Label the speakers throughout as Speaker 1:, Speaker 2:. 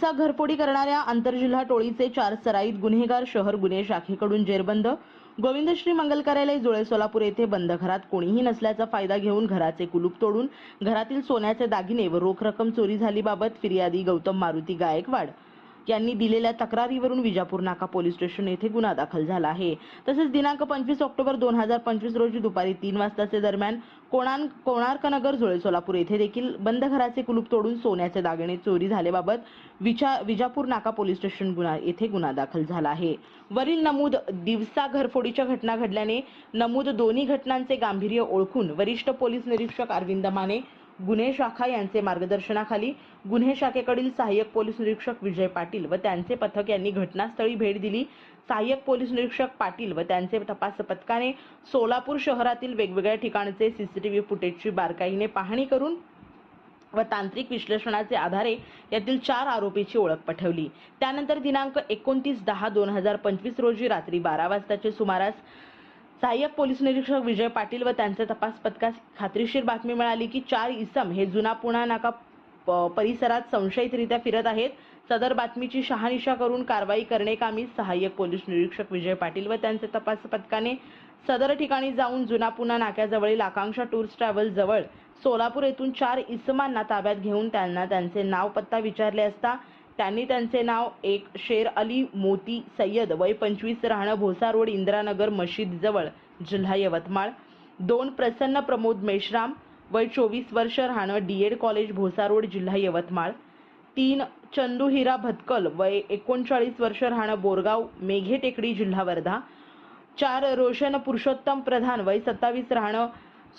Speaker 1: दिवसा घरफोडी करणाऱ्या आंतरजिल्हा टोळीचे चार सराईत गुन्हेगार शहर गुन्हे शाखेकडून जेरबंद. गोविंदश्री मंगल कार्यालय जुळे सोलापूर येथे बंद घरात कोणीही नसल्याचा फायदा घेऊन घराचे कुलूप तोडून घरातील सोन्याचे दागिने व रोख रक्कम चोरी झालीबाबत फिर्यादी गौतम मारुती गायकवाड. यांनी दिलेल्या तक्रारीवरून विजापूर नाका पोलीस स्टेशन येथे गुन्हा दाखल झाला आहे. तसेच दिनांक पंचवीस ऑक्टोबर दोन हजार पंचवीस रोजी दुपारी तीन वाजताचे दरम्यान कोणान कोणार्कनगर जुळे सोलापूर येथे देखील बंद घराचे कुलूप तोडून सोन्याचे दागिने चोरी झाल्याबाबत विचा विजापूर नाका पोलीस स्टेशन गुन्हा येथे गुन्हा दाखल झाला आहे. वरील नमूद दिवसा घरफोडीच्या घटना घडल्याने नमूद दोन्ही घटनांचे गांभीर्य ओळखून वरिष्ठ पोलीस निरीक्षक अरविंद माने गुन्हे शाखा यांचे मार्गदर्शनाखाली गुन्हे शाखेकडील सहाय्यक पोलीस निरीक्षक विजय पाटील व त्यांचे पथक यांनी घटनास्थळी भेट दिली. सहाय्यक पोलीस निरीक्षक पाटील व त्यांचे तपास पथकाने सोलापूर शहरातील वेगवेगळ्या ठिकाणचे सीसीटीव्ही फुटेजची बारकाईने पाहणी करून व तांत्रिक विश्लेषणाचे आधारे यातील चार आरोपीची ओळख पटवली. त्यानंतर दिनांक एकोणतीस दहा दोन हजार पंचवीस रोजी रात्री बारा वाजताचे सुमारास सहाय्यक पोलीस निरीक्षक विजय पाटील व त्यांचे तपास पथकास खात्रीशीर बातमी मिळाली की चार इसम हे जुना पुणा नाका प- परिसरात संशयितरित्या फिरत आहेत. सदर बातमीची शहानिशा करून कारवाई करणे कामी सहाय्यक पोलीस निरीक्षक विजय पाटील व त्यांचे तपास पथकाने सदर ठिकाणी जाऊन जुना पुणा नाक्याजवळील आकांक्षा टूर्स ट्रॅव्हल जवळ सोलापूर येथून चार इसमांना ताब्यात घेऊन त्यांना त्यांचे नाव पत्ता विचारले असता त्यांनी त्यांचे नाव एक शेर अली मोती सय्यद वय पंचवीस राहणं भोसा रोड इंदिरानगर मशीद जवळ जिल्हा यवतमाळ. दोन प्रसन्न प्रमोद मेश्राम वय चोवीस वर्ष राहणं D Ed college Bhosa road जिल्हा यवतमाळ. तीन चंदू हिरा भतकल वय एकोणचाळीस वर्ष राहणं बोरगाव मेघे टेकडी जिल्हा वर्धा. चार रोशन पुरुषोत्तम प्रधान वय सत्तावीस राहणं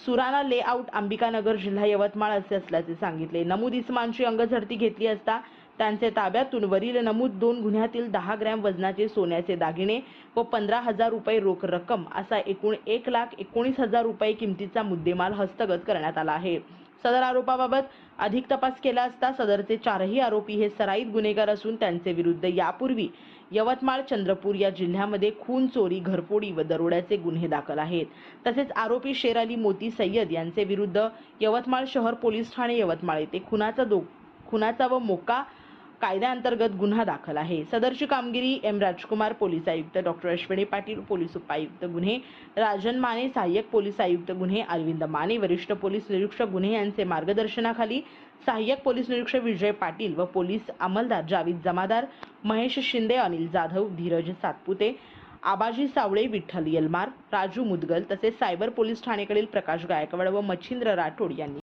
Speaker 1: सुराणा लेआउट अंबिकानगर जिल्हा यवतमाळ असे असल्याचे सांगितले. नमूद इस्मांची अंगझडती घेतली असता त्यांचे ताब्यातून वरील नमूद दोन गुन्ह्यातील दहा ग्रॅम वजनाचे सोन्याचे दागिने व पंधरा हजार रुपये रोख रक्कम असा एकूण एक लाख एकोणीस हजार रुपये किमतीचा मुद्देमाल हस्तगत करण्यात आला आहे. सदर आरोपाबाबत अधिक तपास केला असता सदरचे चारही आरोपी हे सराईत गुन्हेगार असून त्यांचे विरुद्ध यापूर्वी यवतमाळ चंद्रपूर या जिल्ह्यामध्ये खून चोरी घरफोडी व दरोड्याचे गुन्हे दाखल आहेत. तसेच आरोपी शेर अली मोती सय्यद यांचे विरुद्ध यवतमाळ शहर पोलीस ठाणे यवतमाळ येथे खुनाचा दो खुनाचा व मोका कायद्याअंतर्गत गुन्हा दाखल आहे. सदरची कामगिरी एम. राजकुमार पोलीस आयुक्त डॉक्टर अश्विनी पाटील पोलीस उपायुक्त गुन्हे राजन माने सहाय्यक पोलीस आयुक्त गुन्हे अरविंद माने वरिष्ठ पोलीस निरीक्षक गुन्हे यांचे मार्गदर्शनाखाली सहाय्यक पोलीस निरीक्षक विजय पाटील व पोलीस अंमलदार जावीद जमादार महेश शिंदे अनिल जाधव धीरज सातपुते आबाजी सावळे विठ्ठल येलमार राजू मुदगल तसेच सायबर पोलीस ठाणेकडील प्रकाश गायकवाड व मच्छिंद्र राठोड यांनी